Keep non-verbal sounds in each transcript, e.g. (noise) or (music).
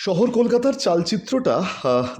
শহর কলকাতার চালচিত্রটা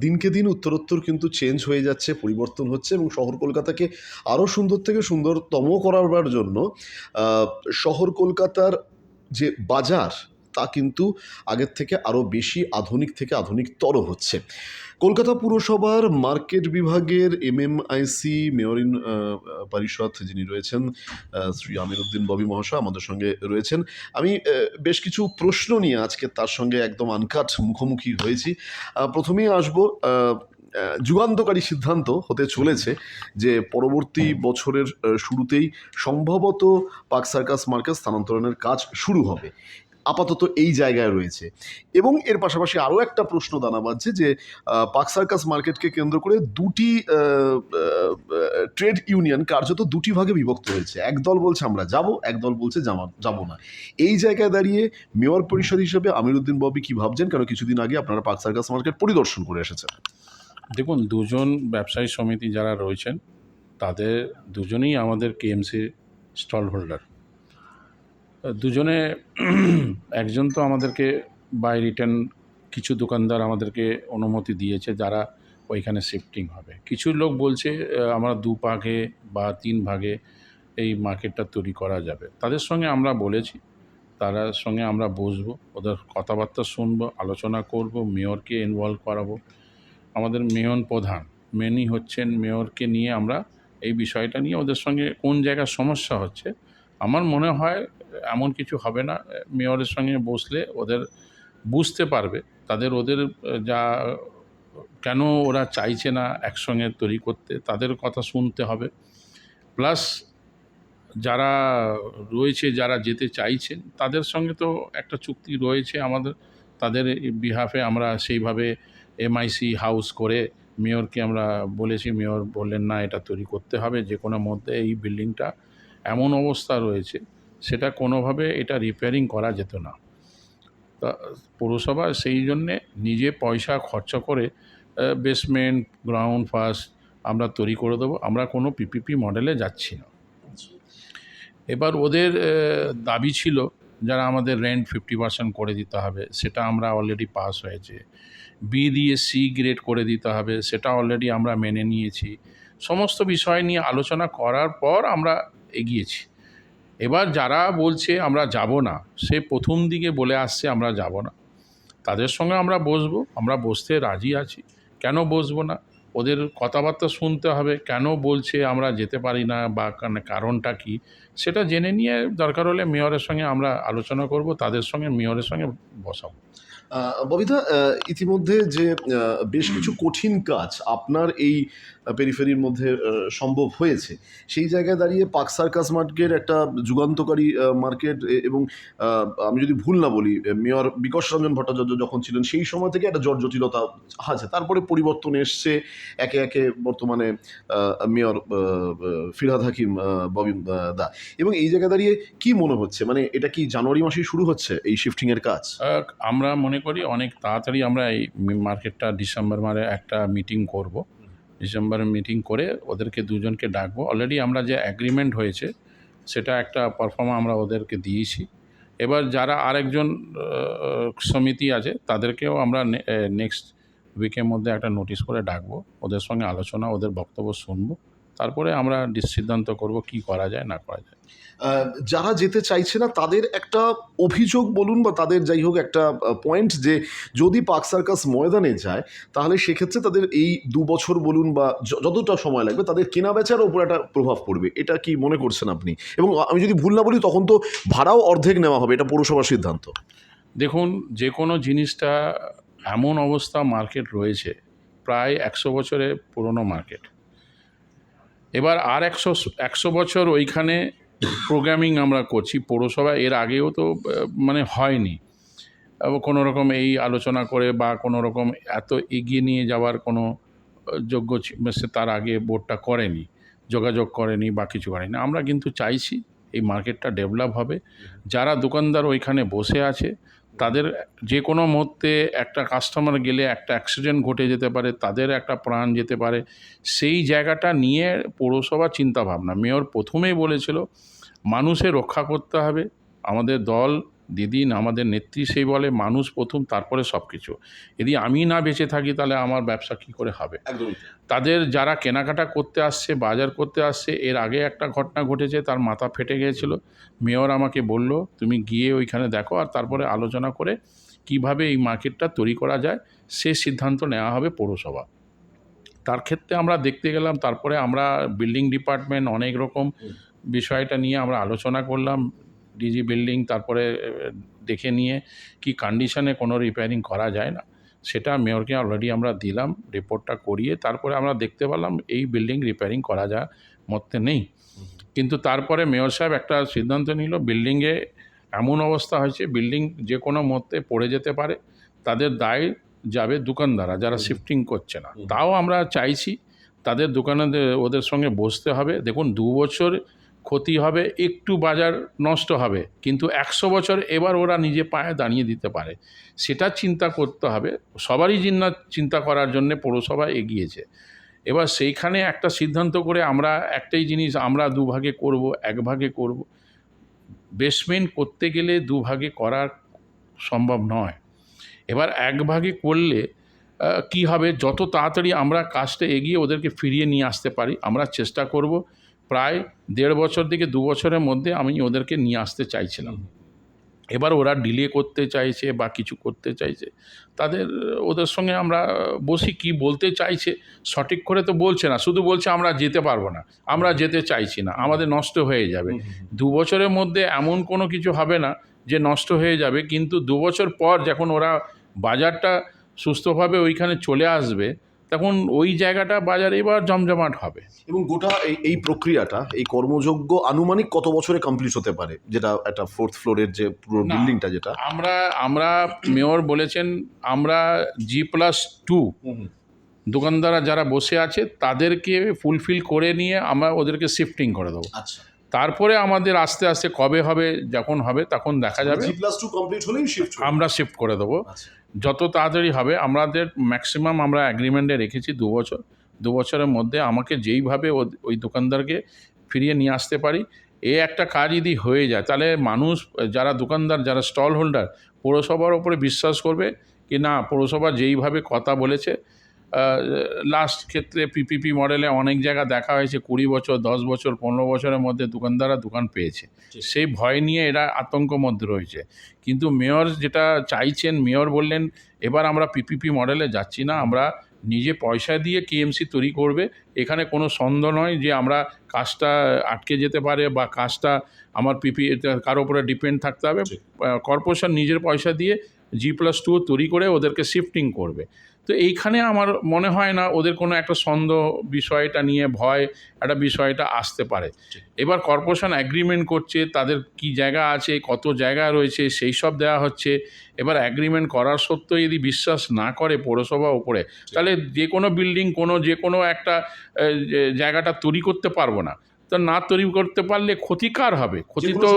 দিনকে দিন উত্তরোত্তর কিন্তু চেঞ্জ হয়ে যাচ্ছে, পরিবর্তন হচ্ছে এবং শহর কলকাতাকে আরও সুন্দর থেকে সুন্দরতম করাবার জন্য শহর কলকাতার যে বাজার তা কিন্তু আগের থেকে আরও বেশি আধুনিক থেকে আধুনিকতর হচ্ছে। কলকাতা পুরসভার মার্কেট বিভাগের এমএমআইসি মেয়রিন পরিষদ যিনি রয়েছেন শ্রী আমিরুদ্দিন ববি মহাশয় আমাদের সঙ্গে রয়েছেন। আমি বেশ কিছু প্রশ্ন নিয়ে আজকে তার সঙ্গে একদম আনকাট মুখোমুখি হয়েছি। প্রথমেই আসব যুগান্তকারী সিদ্ধান্ত হতে চলেছে যে পরবর্তী বছরের শুরুতেই সম্ভবত পাক সার্কাস মার্কেট স্থানান্তরণের কাজ শুরু হবে। আপাতত এই জায়গায় রয়েছে। এবং এর পাশাপাশি আরও একটা প্রশ্ন দানা বাজছে যে পাক সার্কাস মার্কেটকে কেন্দ্র করে দুটি ট্রেড ইউনিয়ন কার্যত দুটি ভাগে বিভক্ত হয়েছে। এক দল বলছে আমরা যাব এক দল বলছে যাব না। এই জায়গায় দাঁড়িয়ে মেয়র পরিষদ হিসেবে আমিরুদ্দিন ববি কি ভাবছেন? কেন কিছুদিন আগে আপনারা পাক সার্কাস মার্কেট পরিদর্শন করে এসেছেন? দেখুন, দুজন ব্যবসায়ী সমিতি যারা রয়েছেন, তাদের দুজনেই আমাদের কেএমসি স্টল হোল্ডার দুজনে, (clears throat) একজন তো আমাদেরকে বাই রিটার্ন কিছু দোকানদার আমাদেরকে অনুমতি দিয়েছে যারা ওইখানে শিফটিং হবে। কিছু লোক বলছে আমরা দু ভাগে বা তিন ভাগে এই মার্কেটটা তৈরি করা যাবে। তাদের সঙ্গে আমরা বলেছি, তারা সঙ্গে আমরা বসবো, ওদের কথাবার্তা শুনব, আলোচনা করব মেয়রকে ইনভলভ করাবো। আমাদের মেয়ন প্রধান মেনই হচ্ছেন মেয়রকে নিয়ে আমরা এই বিষয়টা নিয়ে ওদের সঙ্গে কোন জায়গায় সমস্যা হচ্ছে, আমার মনে হয় এমন কিছু হবে না মেয়রের সঙ্গে বসলে ওদের বুঝতে পারবে। তাদের ওদের যা, কেন ওরা চাইছে না একসঙ্গে তৈরি করতে, তাদের কথা শুনতে হবে। প্লাস যারা রয়েছে, যারা যেতে চাইছেন, তাদের সঙ্গে তো একটা চুক্তি রয়েছে আমাদের, তাদের বিহাফে আমরা সেইভাবে এমআইসি হাউস করে মেয়রকে আমরা বলেছি, মেয়র বললেন, না, এটা তৈরি করতে হবে। যে কোনো মধ্যে এই বিল্ডিংটা এমন অবস্থা রয়েছে সেটা কোনোভাবে এটা রিপেয়ারিং করা যেত না। তা পৌরসভা সেই জন্যে নিজে পয়সা খরচা করে বেসমেন্ট গ্রাউন্ড ফার্স্ট আমরা তৈরি করে দেবো আমরা কোনো পিপিপি মডেলে যাচ্ছি না। এবার ওদের দাবি ছিল যারা আমাদের রেন্ট ফিফটি পার্সেন্ট করে দিতে হবে সেটা আমরা অলরেডি পাস হয়েছে। বি দিয়ে সি গ্রেড করে দিতে হবে সেটা অলরেডি আমরা মেনে নিয়েছি। সমস্ত বিষয় নিয়ে আলোচনা করার পর আমরা এগিয়েছি। এবার যারা বলছে আমরা যাব না, সে প্রথম দিকে বলে আসছে আমরা যাব না। তাদের সঙ্গে আমরা বসবো, আমরা বসতে রাজি আছি। কেন বসবো না? ওদের কথাবার্তা শুনতে হবে, কেন বলছে আমরা যেতে পারি না বা কারণটা কি? সেটা জেনে নিয়ে দরকার হলে মেয়রের সঙ্গে আমরা আলোচনা করব, তাদের সঙ্গে মেয়রের সঙ্গে বসাবো। ববিতা ইতিমধ্যে যে বেশ কিছু কঠিন কাজ আপনার এই পেরিফেরির মধ্যে সম্ভব হয়েছে, সেই জায়গায় দাঁড়িয়ে পাক সার্কাস মার্কেট একটা যুগান্তকারী মার্কেট এবং আমি যদি ভুল না বলি, মেয়র বিকশ রঞ্জন ভট্টাচার্য যখন ছিলেন, সেই সময় থেকে একটা জট জটিলতা আছে। তারপরে পরিবর্তন এসছে, একে একে বর্তমানে মেয়র ফিরহাদ হাকিম ববি দা। এবং এই জায়গায় দাঁড়িয়ে কি মনে হচ্ছে? মানে এটা কি জানুয়ারি মাসেই শুরু হচ্ছে এই শিফটিংয়ের কাজ? আমরা মনে করি অনেক তাড়াতাড়ি আমরা এই মার্কেটটা ডিসেম্বর মাসে একটা মিটিং করব। ডিসেম্বরে মিটিং করে ওদেরকে দুজনকে ডাকবো। অলরেডি আমরা যে অ্যাগ্রিমেন্ট হয়েছে, সেটা একটা পারফর্মা আমরা ওদেরকে দিয়েছি। এবার যারা আরেকজন সমিতি আছে, তাদেরকেও আমরা নেক্সট উইকের মধ্যে একটা নোটিশ করে ডাকবো। ওদের সঙ্গে আলোচনা, ওদের বক্তব্য শুনব। তারপরে আমরা সিদ্ধান্ত করব কি করা যায় না করা যায়। যারা যেতে চাইছে না তাদের একটা অভিযোগ বলুন বা তাদের যাই হোক একটা পয়েন্ট যে যদি পাক সার্কাস ময়দানে যায় তাহলে সেক্ষেত্রে তাদের এই দু বছর বলুন বা যতটা সময় লাগবে তাদের কেনা বেচার ওপর একটা প্রভাব পড়বে। এটা কি মনে করছেন আপনি? এবং আমি যদি ভুল না বলি তখন তো ভাড়াও অর্ধেক নেওয়া হবে এটা পৌরসভার সিদ্ধান্ত। দেখুন যে কোনো জিনিসটা এমন অবস্থা মার্কেট রয়েছে প্রায় একশো বছরের পুরনো মার্কেট এবার আর একশো একশো বছর ওইখানে প্রোগ্রামিং আমরা করছি। পৌরসভা এর আগেও তো মানে হয়নি। কোনো রকম এই আলোচনা করে বা কোনো রকম এত এগিয়ে নিয়ে যাওয়ার কোনো যোগ্য সে তার আগে বোর্ডটা করেনি, যোগাযোগ করেনি বা কিছু করেনি। আমরা কিন্তু চাইছি এই মার্কেটটা ডেভেলপ হবে। যারা দোকানদার ওইখানে বসে আছে তাদের যে কোনো মুহূর্তে একটা কাস্টমার গেলে একটা অ্যাক্সিডেন্ট ঘটে যেতে পারে, তাদের একটা প্রাণ যেতে পারে, সেই জায়গাটা নিয়ে পৌরসভা চিন্তাভাবনা। মেয়র প্রথমেই বলেছিল, মানুষের রক্ষা করতে হবে, আমাদের দল দিদি আমাদের নেত্রী সেই বলে মানুষ প্রথম তারপরে সব কিছু যদি আমি না বেঁচে থাকি তাহলে আমার ব্যবসা কী করে হবে? তাদের যারা কেনাকাটা করতে আসছে বাজার করতে আসছে এর আগে একটা ঘটনা ঘটেছে তার মাথা ফেটে গিয়েছিল। মেয়র আমাকে বলল তুমি গিয়ে ওইখানে দেখো আর তারপরে আলোচনা করে কীভাবে এই মার্কেটটা তৈরি করা যায় সে সিদ্ধান্ত নেওয়া হবে পৌরসভা। তার ক্ষেত্রে আমরা দেখতে গেলাম তারপরে আমরা বিল্ডিং ডিপার্টমেন্ট অনেক রকম বিষয়টা নিয়ে আমরা আলোচনা করলাম। ডিজি বিল্ডিং তারপরে দেখে নিয়ে কি কন্ডিশনে কোনো রিপেয়ারিং করা যায় না সেটা মেয়রকে অলরেডি আমরা দিলাম রিপোর্টটা করিয়ে তারপরে আমরা দেখতে পেলাম এই বিল্ডিং রিপেয়ারিং করা যা মধ্যে নেই। কিন্তু তারপরে মেয়র সাহেব একটা সিদ্ধান্ত নিল বিল্ডিংয়ে এমন অবস্থা হয়েছে বিল্ডিং যে কোনো মধ্যে পড়ে যেতে পারে তাদের দায় যাবে দোকানদাররা যারা শিফটিং করছে না। তাও আমরা চাইছি তাদের দোকানে ওদের সঙ্গে বসতে হবে। দেখুন দু বছর ক্ষতি হবে, একটু বাজার নষ্ট হবে। কিন্তু একশো বছর এবার ওরা নিজে পায়ে দাঁড়িয়ে দিতে পারে। সেটা চিন্তা করতে হবে। সবারই চিন্তা চিন্তা করার জন্য পৌরসভা এগিয়েছে। এবার সেইখানে একটা সিদ্ধান্ত করে আমরা একটাই জিনিস আমরা দুভাগে করব এক ভাগে করব। বেসমেন্ট করতে গেলে দুভাগে করা সম্ভব নয়। এবার এক ভাগে করলে কি হবে? যত তাড়াতাড়ি আমরা কাজটা এগিয়ে ওদেরকে ফিরিয়ে নিয়ে আসতে পারি, আমরা চেষ্টা করব। প্রায় দেড় বছর থেকে দু বছরের মধ্যে আমি ওদেরকে নিয়ে আসতে চাইছিলাম। এবার ওরা ডিলে করতে চাইছে বা কিছু করতে চাইছে। তাদের ওদের সঙ্গে আমরা বসি কি বলতে চাইছে সঠিক করে তো বলছে না। শুধু বলছে আমরা যেতে পারব না আমরা যেতে চাইছি না আমাদের নষ্ট হয়ে যাবে। দু বছরের মধ্যে এমন কোনো কিছু হবে না যে নষ্ট হয়ে যাবে কিন্তু দু বছর পর যখন ওরা বাজারটা সুস্থভাবে ওইখানে চলে আসবে তখন ওই জায়গাটা বাজারে এবার জমজমাট হবে। এবং গোটা এই এই প্রক্রিয়াটা এই কর্মযোগ্য আনুমানিক কত বছরে কমপ্লিট হতে পারে? যেটা একটা ফোর্থ ফ্লোরের যে পুরো বিল্ডিংটা যেটা। আমরা আমরা মেয়র বলেছেন আমরা জি প্লাস টু দোকানদাররা যারা বসে আছে তাদেরকে ফুলফিল করে নিয়ে আমরা ওদেরকে শিফটিং করে দেবো। আচ্ছা। তারপরে আমাদের আস্তে আস্তে কবে হবে যখন হবে তখন দেখা যাবে। জি প্লাস টু কমপ্লিট হলেই শিফট আমরা শিফট করে দেবো। আচ্ছা। যত তাড়াতাড়ি হবে, আমাদের ম্যাক্সিমাম আমরা অ্যাগ্রিমেন্টে রেখেছি দু বছর। দু বছরের মধ্যে আমাকে যেইভাবে ওই দোকানদারকে ফিরিয়ে নিয়ে আসতে পারি, এ একটা কাজ যদি হয়ে যায়, তাহলে মানুষ, যারা দোকানদার, যারা স্টল হোল্ডার পৌরসভার ওপরে বিশ্বাস করবে কি না, পৌরসভা যেইভাবে কথা বলেছে লাস্ট ক্ষেত্রে পিপিপি মডেলে অনেক জায়গা দেখা হয়েছে কুড়ি বছর দশ বছর পনেরো বছরের মধ্যে দোকানদাররা দোকান পেয়েছে। সেই ভয় নিয়ে এরা আতঙ্ক মধ্যে রয়েছে। কিন্তু মেয়র যেটা চাইছেন মেয়র বললেন এবার আমরা পিপিপি মডেলে যাচ্ছি না আমরা নিজে পয়সা দিয়ে কেএমসি তৈরি করবে। এখানে কোনো সন্দেহ নয় যে আমরা কাজটা আটকে যেতে পারে বা কাজটা আমার পিপি কারও উপরে ডিপেন্ড থাকতে হবে। কর্পোরেশন নিজের পয়সা দিয়ে জি প্লাস টু তৈরি করে ওদেরকে শিফটিং করবে। তো এইখানে আমার মনে হয় না ওদের কোনো একটা সন্দেহ বিষয়টা নিয়ে ভয় একটা বিষয়টা আসতে পারে। এবার কর্পোরেশন অ্যাগ্রিমেন্ট করছে তাদের কি জায়গা আছে কত জায়গা রয়েছে সেই সব দেওয়া হচ্ছে। এবার অ্যাগ্রিমেন্ট করার সত্ত্বেও যদি বিশ্বাস না করে পৌরসভা উপরে তাহলে যে কোনো বিল্ডিং কোনো যে কোনো একটা জায়গাটা তৈরি করতে পারব না। তো না তৈরি করতে পারলে ক্ষতিকার হবে। ক্ষতি তো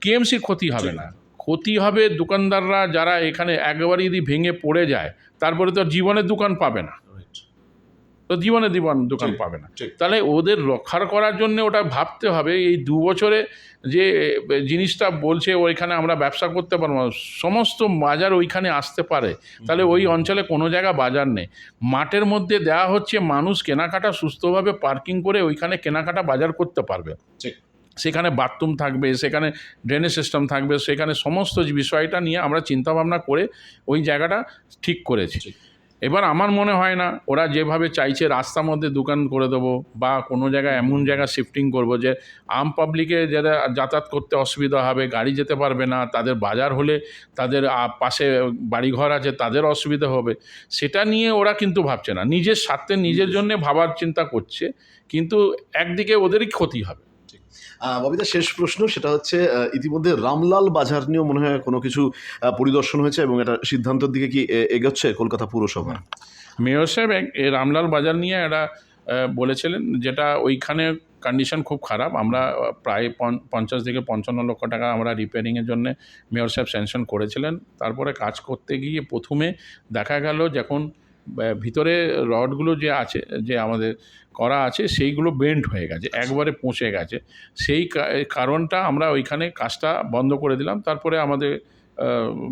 কেএমসির ক্ষতি হবে না। ক্ষতি হবে দোকানদাররা যারা এখানে একবারই যদি ভেঙে পড়ে যায় তারপরে তো জীবনের দোকান পাবে না। তো জীবনে জীবন দোকান পাবে না। তাহলে ওদের রক্ষার করার জন্য ওটা ভাবতে হবে। এই দু বছরে যে জিনিসটা বলছে ওইখানে আমরা ব্যবসা করতে পারব না, সমস্ত বাজার ওইখানে আসতে পারে। তাহলে ওই অঞ্চলে কোনো জায়গা বাজার নেই। মাঠের মধ্যে দেওয়া হচ্ছে মানুষ কেনাকাটা সুস্থভাবে পার্কিং করে ওইখানে কেনাকাটা বাজার করতে পারবে। ঠিক। সেখানে বাথরুম থাকবে সেখানে ড্রেনেজ সিস্টেম থাকবে সেখানে সমস্ত বিষয়টা নিয়ে আমরা চিন্তাভাবনা করে ওই জায়গাটা ঠিক করেছি। এবার আমার মনে হয় না ওরা যেভাবে চাইছে রাস্তার মধ্যে দোকান করে দেবো বা কোনো জায়গায় এমন জায়গা শিফটিং করব যে আম পাবলিকে যারা যাতায়াত করতে অসুবিধা হবে গাড়ি যেতে পারবে না তাদের বাজার হলে তাদের পাশে বাড়িঘর আছে তাদের অসুবিধা হবে। সেটা নিয়ে ওরা কিন্তু ভাবছে না। নিজের স্বার্থে নিজের জন্য ভাবার চিন্তা করছে কিন্তু একদিকে ওদেরই ক্ষতি হবে। ববিতা শেষ প্রশ্ন, সেটা হচ্ছে ইতিমধ্যে রামলাল বাজার নিয়েও মনে হয় কোনো কিছু পরিদর্শন হয়েছে এবং এটা সিদ্ধান্তের দিকে কি এগোচ্ছে কলকাতা পুরসভা মেয়র সাহেব রামলাল বাজার নিয়ে একটা বলেছিলেন যেটা ওইখানে কন্ডিশন খুব খারাপ। আমরা প্রায় পঞ্চ- পঞ্চাশ থেকে পঞ্চান্ন লক্ষ টাকা আমরা রিপেয়ারিংয়ের জন্য মেয়র সাহেব স্যাংশন করেছিলেন। তারপরে কাজ করতে গিয়ে প্রথমে দেখা গেল যখন ভিতরে রডগুলো যে আছে, যে আমাদের করা আছে, সেইগুলো বেন্ড হয়ে গেছে, একবারে পচে গেছে। সেই কারণটা আমরা ওইখানে কাজটা বন্ধ করে দিলাম। তারপরে আমাদের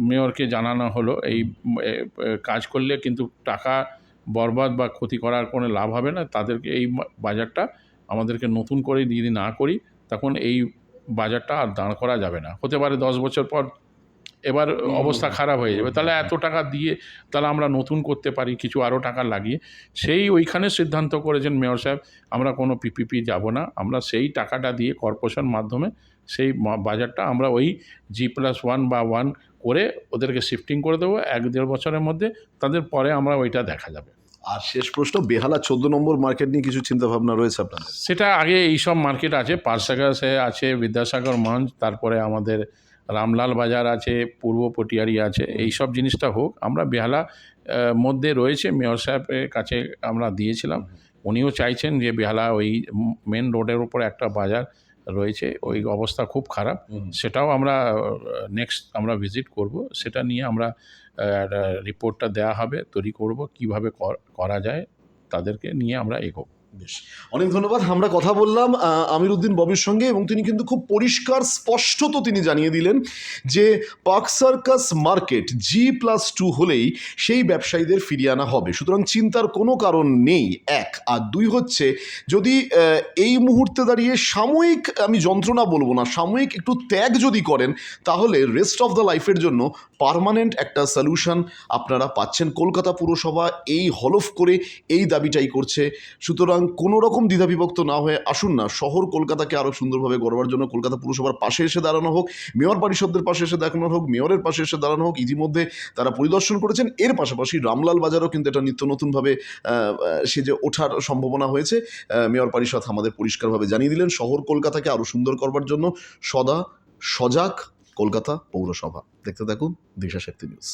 মেয়রকে জানানো হলো, এই কাজ করলে কিন্তু টাকা বরবাদ বা ক্ষতি করার কোনো লাভ হবে না। তাদেরকে এই বাজারটা আমাদেরকে নতুন করে যদি না করি, তখন এই বাজারটা আর দাঁড় করা যাবে না। হতে পারে দশ বছর পর এবার অবস্থা খারাপ হয়ে যাবে। তাহলে এত টাকা দিয়ে তাহলে আমরা নতুন করতে পারি কিছু আরও টাকা লাগিয়ে। সেই ওইখানে সিদ্ধান্ত করেছেন মেয়র সাহেব আমরা কোনো পিপিপি যাব না। আমরা সেই টাকাটা দিয়ে কর্পোরেশন মাধ্যমে সেই বাজারটা আমরা ওই জি প্লাস ওয়ান বা ওয়ান করে ওদেরকে শিফটিং করে দেবো। এক দেড় বছরের মধ্যে তাদের পরে আমরা ওইটা দেখা যাবে। আর শেষ প্রশ্ন বেহালা চোদ্দ নম্বর মার্কেট নিয়ে কিছু চিন্তা ভাবনা রয়েছে আপনাদের? সেটা আগে এইসব মার্কেট আছে পার্সাগাসে আছে বিদ্যাসাগর মঞ্চ তারপরে আমাদের রামলাল বাজার আছে পূর্ব পটিয়ারি আছে এই সব জিনিসটা হোক আমরা বেহালা মধ্যে রয়েছে মেয়র সাহেবের কাছে আমরা দিয়েছিলাম। উনিও চাইছেন যে বেহালা ওই মেন রোডের উপর একটা বাজার রয়েছে ওই অবস্থা খুব খারাপ। সেটাও আমরা নেক্সট আমরা ভিজিট করব। সেটা নিয়ে আমরা রিপোর্টটা দেওয়া হবে তৈরি করব কীভাবে করা যায় তাদেরকে নিয়ে আমরা এগোবো। বেশ। অনেক ধন্যবাদ। আমরা কথা বললাম আমির উদ্দিন ববির সঙ্গে এবং তিনি কিন্তু খুব পরিষ্কার স্পষ্টত তিনি জানিয়ে দিলেন যে Park Circus market G plus two হলেই সেই ব্যবসায়ীদের ফিরিয়ে আনা হবে। সুতরাং চিন্তার কোনো কারণ নেই। এক। আর দুই হচ্ছে, যদি এই মুহূর্তে দাঁড়িয়ে সাময়িক, আমি যন্ত্রণা বলব না, সাময়িক একটু ত্যাগ যদি করেন, তাহলে রেস্ট অফ দ্য লাইফের জন্য পার্মানেন্ট একটা সলিউশন আপনারা পাচ্ছেন। কলকাতা পুরসভা এই হলফ করে এই দাবিটাই করছে। সুতরাং কোনো রকম দ্বিধাবিভক্ত না হয়ে আসুন না। শহর কলকাতাকে আরও সুন্দরভাবে গড়বার জন্য কলকাতা পুরসভার পাশে এসে দাঁড়ানো হোক, মেয়র পরিষদের পাশে এসে দেখানো হোক, মেয়রের পাশে এসে দাঁড়ানো হোক, ইতিমধ্যে তারা পরিদর্শন করেছেন। এর পাশাপাশি রামলাল বাজারও কিন্তু এটা নিত্য নতুনভাবে সে যে ওঠার সম্ভাবনা হয়েছে। মেয়র পরিষদ আমাদের পরিষ্কারভাবে জানিয়ে দিলেন, শহর কলকাতাকে আরও সুন্দর করবার জন্য সদা সজাগ কলকাতা পৌরসভা। দেখতে থাকুন দিশা শক্তি নিউজ।